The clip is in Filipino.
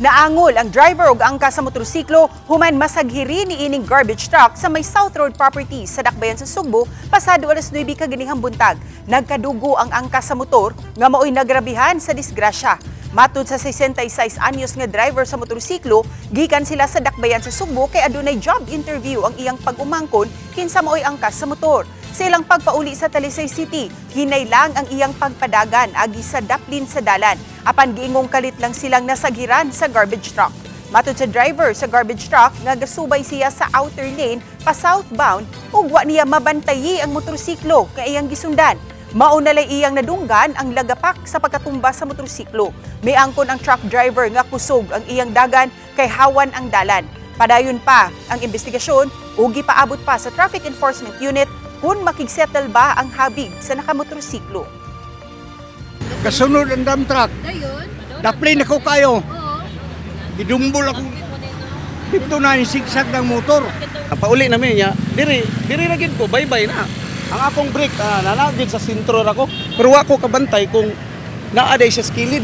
Naangol ang driver ug angka sa motorsiklo human masaghiri ni ining garbage truck sa may South Road Properties sa Dakbayan sa Sugbo pasado alas 9 kaganihang buntag. Nagkadugo ang angka sa motor nga maoy nagrabihan sa disgrasya. Matud sa 66 anyos nga driver sa motorsiklo, gikan sila sa Dakbayan sa Sugbo kay adunay job interview ang iyang pag-umangkon kinsa maoy angkas sa motor. Sa ilang pagpauli sa Talisay City, hinay lang ang iyang pagpadagan agi sa daplin sa dalan. Apan giingong kalit lang silang nasagiran sa garbage truck. Matod sa driver sa garbage truck nga gasubay siya sa outer lane pa southbound ug niya mabantayi ang motorsiklo kay iyang gisundan. Mauna lay iyang nadunggan ang lagapak sa pagkatumba sa motorsiklo. May angkon ang truck driver nga kusog ang iyang dagan kay hawan ang dalan. Padayon pa ang investigasyon ug gipaabot pa sa Traffic Enforcement Unit kung makigsettle ba ang habig sa nakamotorsiklo. Kasunod ang dump truck. Dayon? Daplin ako kayo. Oo. Gidumbol ako. Dito na yung sigsag ng motor. Pauli namin niya, diri, diri gid ko, bye-bye na. Ang akong brake, ah, nanagid sa sintro ra ko. Pero wa ko kabantay kung naaday sa skilid.